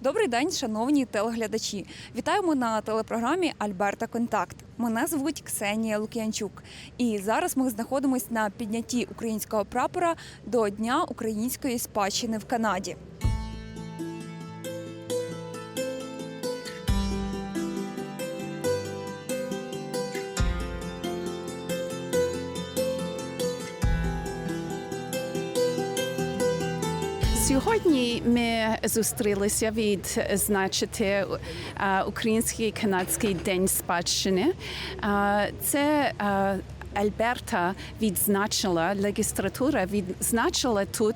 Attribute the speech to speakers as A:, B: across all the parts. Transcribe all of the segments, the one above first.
A: Добрий день, шановні телеглядачі. Вітаємо на телепрограмі Альберта Контакт. Мене звуть Ксенія Лук'янчук. І зараз ми знаходимося на піднятті українського прапора до Дня української спадщини в Канаді.
B: Сьогодні ми зустрілися відзначити е, Український канадський день спадщини. Е, Це е, Альберта відзначила легістратура відзначила тут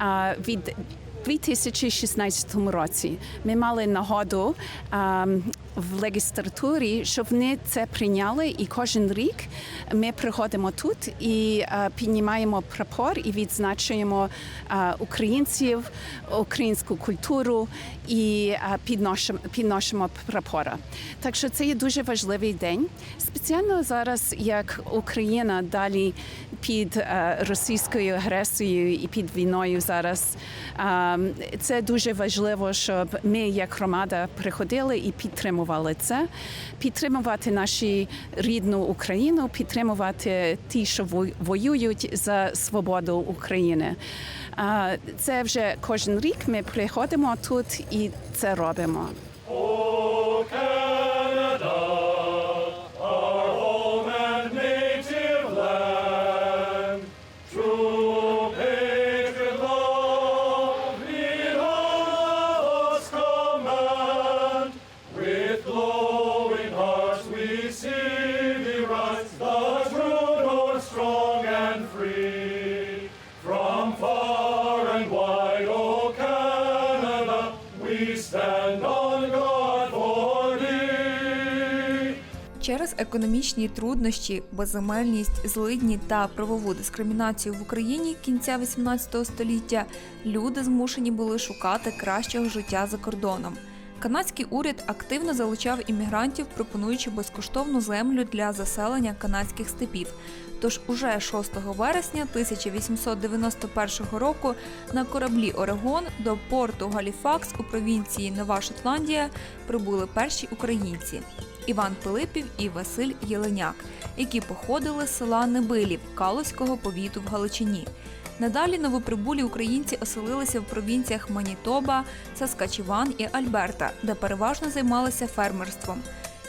B: е, від 2016 році. Ми мали нагоду ем, в легістратурі, щоб вони це прийняли, і кожен рік ми приходимо тут і е, піднімаємо прапор і відзначуємо е, українців, українську культуру і е, підносимо, підносимо прапора. Так що це є дуже важливий день. Спеціально зараз, як Україна далі під російською агресією і під війною зараз. Е, Це дуже важливо, щоб ми, як громада, приходили і підтримували це, підтримувати нашу рідну Україну, підтримувати ті, що воюють за свободу України. А Це вже кожен рік ми приходимо тут і це робимо.
A: Через економічні труднощі, безземельність, злидні та правову дискримінацію в Україні кінця 18 століття люди змушені були шукати кращого життя за кордоном. Канадський уряд активно залучав іммігрантів, пропонуючи безкоштовну землю для заселення канадських степів. Тож уже 6 вересня 1891 року на кораблі Орегон до порту Галіфакс у провінції Нова Шотландія прибули перші українці. Іван Пилипів і Василь Єленяк, які походили з села Небилів Калузького повіту в Галичині. Надалі новоприбулі українці оселилися в провінціях Манітоба, Саскачеван і Альберта, де переважно займалися фермерством.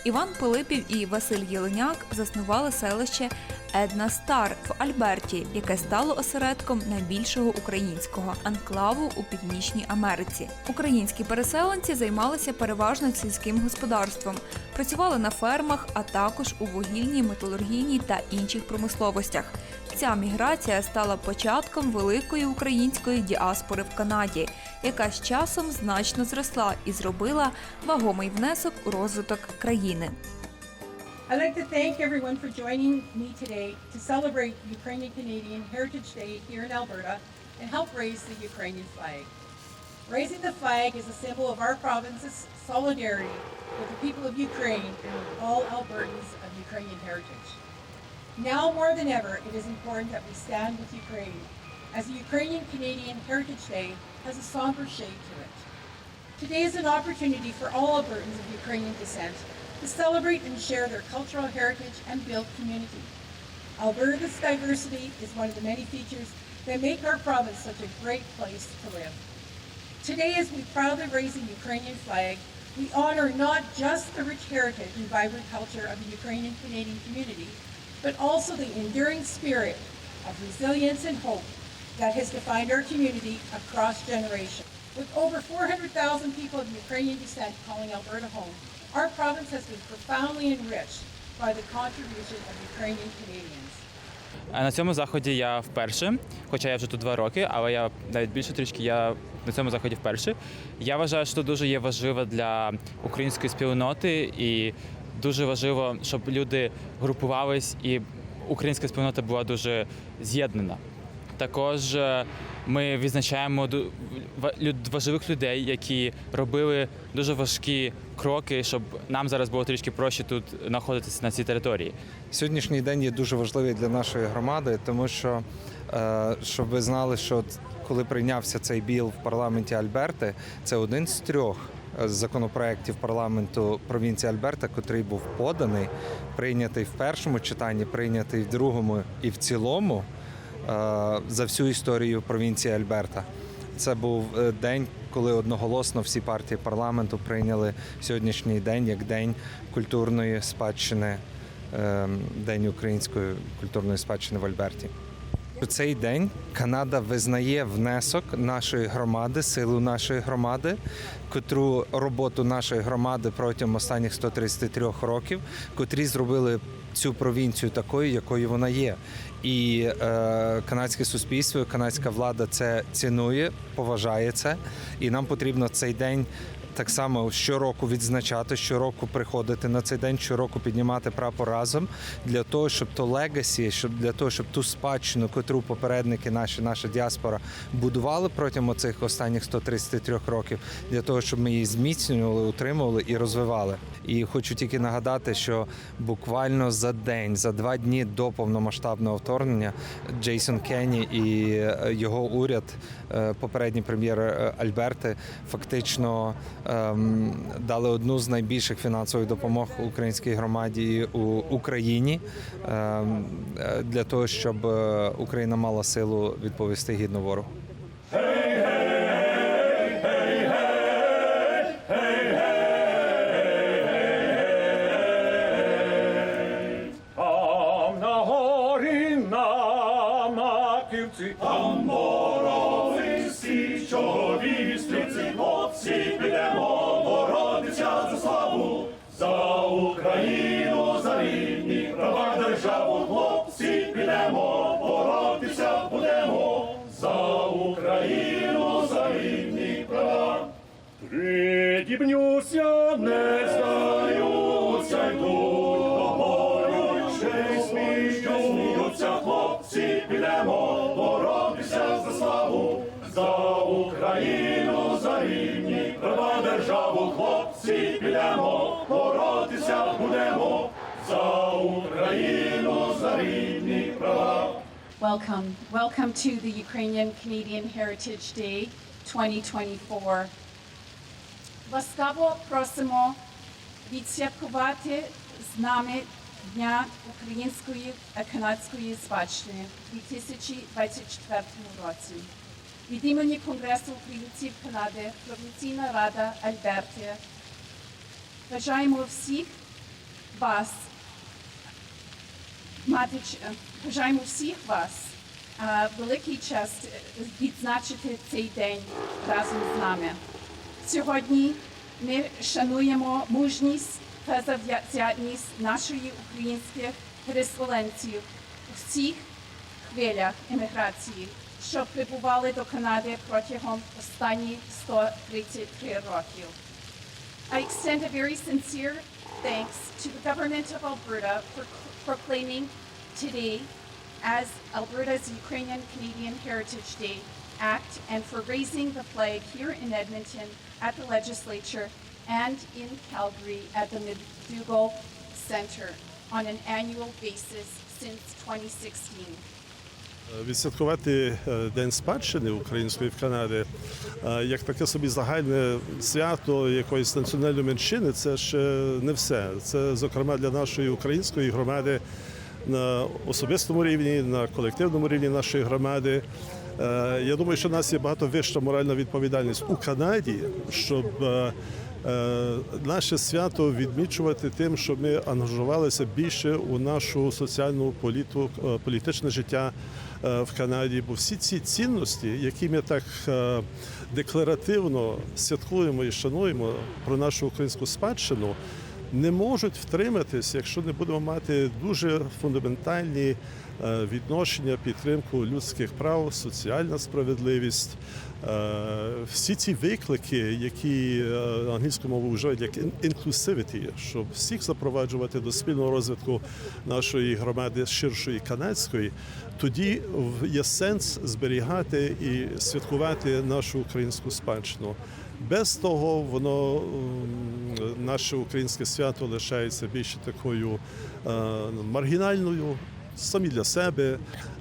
A: Іван Пилипів і Василь Єленяк заснували селище Една Стар в Альберті, яке стало осередком найбільшого українського анклаву у Північній Америці. Українські переселенці займалися переважно сільським господарством, працювали на фермах, а також у вугільній, металургійній та інших промисловостях. Ця міграція стала початком великої української діаспори в Канаді, яка з часом значно зросла і зробила вагомий внесок у розвиток країни.
C: I'd like to thank everyone for joining me today to celebrate Ukrainian Canadian Heritage Day here in Alberta and help raise the Ukrainian flag. Raising the flag is a symbol of our province's solidarity with the people of Ukraine and with all Albertans of Ukrainian heritage. Now more than ever, it is important that we stand with Ukraine, as the Ukrainian Canadian Heritage Day has a somber shade to it. Today is an opportunity for all Albertans of Ukrainian descent to celebrate and share their cultural heritage and build community. Alberta's diversity is one of the many features that make our province such a great place to live. Today, as we proudly raise the Ukrainian flag, we honor not just the rich heritage and vibrant culture of the Ukrainian Canadian community, but also the enduring spirit of resilience and hope that has defined our community across generations. With over 400,000 people of Ukrainian descent calling Alberta home, our province has been profoundly enriched by the contribution of Ukrainian Canadians.
D: На цьому заході я вперше, хоча я вже тут два роки, але я навіть більше трішки я на цьому заході вперше. Я вважаю, що дуже є важливо для української спільноти і дуже важливо, щоб люди групувались і українська спільнота була дуже з'єднана. Також е, ми відзначаємо важливих людей, які робили дуже важкі кроки, щоб нам зараз було трішки проще тут знаходитися на цій території.
E: Сьогоднішній день є дуже важливий для нашої громади, тому що е, щоб ви знали, що коли прийнявся цей біл в парламенті Альберти, це один з трьох е, законопроєктів парламенту провінції Альберта, котрий був поданий, прийнятий в першому читанні, прийнятий в другому і в цілому за всю історію провінції Альберта. Це був е, день, коли одноголосно всі партії парламенту прийняли сьогоднішній день як день культурної спадщини, е, день української культурної спадщини в Альберті. У цей день Канада визнає внесок нашої громади, силу нашої громади, котру роботу нашої громади протягом останніх 133 років, котрі зробили цю провінцію такою, якою вона є. І е, канадське суспільство, канадська влада це цінує, поважає це. І нам потрібно цей день так само щороку відзначати, щороку приходити на цей день, щороку піднімати прапор разом для того, щоб то легасі, щоб для того, щоб ту спадщину, котру попередники наші, наша діаспора будували протягом цих останніх 133 років, для того, щоб ми її зміцнювали, утримували і розвивали. І хочу тільки нагадати, що буквально за день, за два дні до повномасштабного вторгнення, Джейсон Кенні і е, його уряд, е, попередній прем'єр е, Альберти, фактично дали одну з найбільших фінансових допомог українській громаді у Україні ем, е, для того, щоб е, Україна мала силу відповісти гідно ворогу.
F: Придібнюся, не здаються, йдуть до бою, ще й сміють, сміються хлопці, підемо боротися за славу, за Україну, за рівні права державу, хлопці, підемо боротися будемо, за Україну, за рідні права.
B: Welcome. Welcome to the Ukrainian Canadian Heritage Day 2024. Ласкаво просимо відсвяткувати з нами Дня української та канадської спадщини у 2024 році. Від імені Конгресу українців Канади, Провінційна Рада Альберти бажаємо всіх вас мати е, бажаємо всіх вас е, великий е, відзначити цей день разом з нами. Сьогодні ми шануємо мужність та завзятність нашої українських переселенців у всіх хвилях еміграції, що прибували до Канади протягом останніх 133 років. I extend a very sincere thanks to the government of Alberta for proclaiming today as Alberta's Ukrainian Canadian Heritage Day Act and for raising the flag here in Edmonton at the legislature and in Calgary at the McDougall Center on an annual basis since 2016.
G: Відсвяткувати е, День спадщини української в Канаді е, як таке собі загальне свято якоїсь національної меншини, це ще не все. Це, зокрема, для нашої української громади на особистому рівні, на колективному рівні нашої громади. Е, Я думаю, що в нас є багато вища моральна відповідальність у Канаді, щоб е, е, наше свято відмічувати тим, щоб ми ангажувалися більше у нашу соціальну політу, політичне життя в Канаді. Бо всі ці цінності, які ми так декларативно святкуємо і шануємо про нашу українську спадщину, не можуть втриматись, якщо не будемо мати дуже фундаментальні е, відношення, підтримку людських прав, соціальна справедливість. Е, Всі ці виклики, які е, англійською мовою вживають як inclusivity, щоб всіх запроваджувати до спільного розвитку нашої громади ширшої канадської, тоді є сенс зберігати і святкувати нашу українську спадщину. Без того воно наше українське свято лишається більше такою е, маргінальною. Самі для себе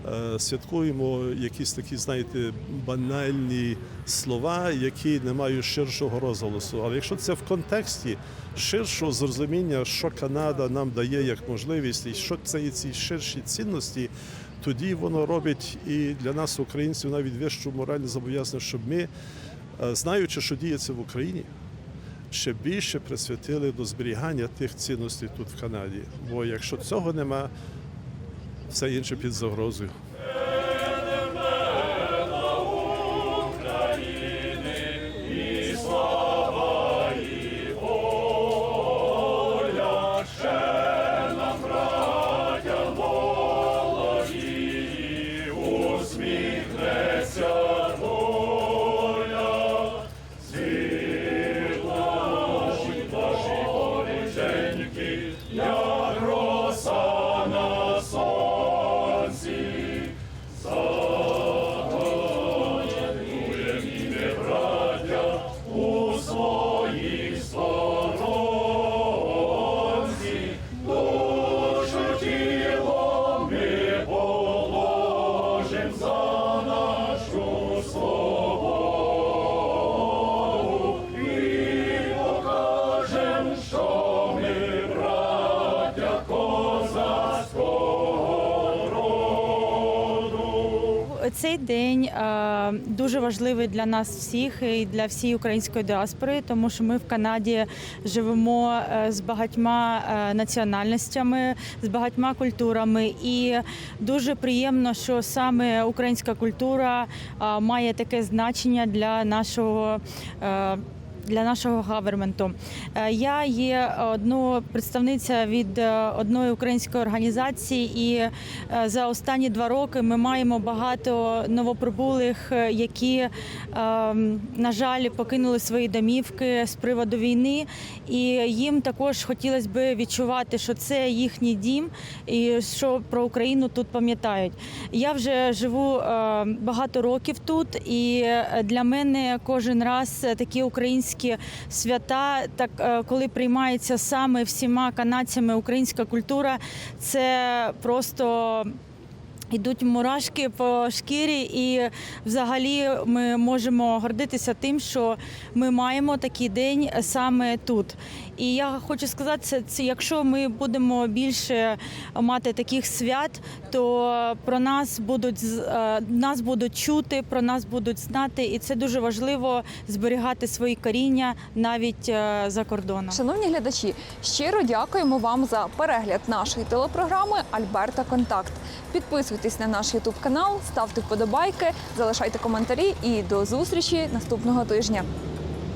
G: е, святкуємо якісь такі, знаєте, банальні слова, які не мають ширшого розголосу. Але якщо це в контексті ширшого зрозуміння, що Канада нам дає як можливість, і що це є ці ширші цінності, тоді воно робить і для нас, українців, навіть вищу моральне зобов'язання, щоб ми, е, знаючи, що діється в Україні, ще більше присвятили до зберігання тих цінностей тут в Канаді. Бо якщо цього нема, все інше під загрозою.
H: Цей день е, дуже важливий для нас всіх і для всієї української діаспори, тому що ми в Канаді живемо е, з багатьма е, національностями, з багатьма культурами, і дуже приємно, що саме українська культура має таке значення для нашого. Для нашого гаверменту Е, я є одно представниця від е, одної української організації, і е, за останні два роки ми маємо багато новоприбулих, які, е, на жаль, покинули свої домівки з приводу війни, і їм також хотілося б відчувати, що це їхній дім, і що про Україну тут пам'ятають. Я вже живу е, багато років тут, і для мене кожен раз такі українські свята, так е, коли приймається саме всіма канадцями українська культура, це просто. Йдуть мурашки по шкірі, і взагалі ми можемо гордитися тим, що ми маємо такий день саме тут. І я хочу сказати, це, якщо ми будемо більше мати таких свят, то про нас будуть е, нас будуть чути, про нас будуть знати, і це дуже важливо зберігати свої коріння навіть е, за кордоном.
A: Шановні глядачі, щиро дякуємо вам за перегляд нашої телепрограми Альберта Контакт. Підписуйтесь на наш Ютуб канал, ставте вподобайки, залишайте коментарі і до зустрічі наступного тижня.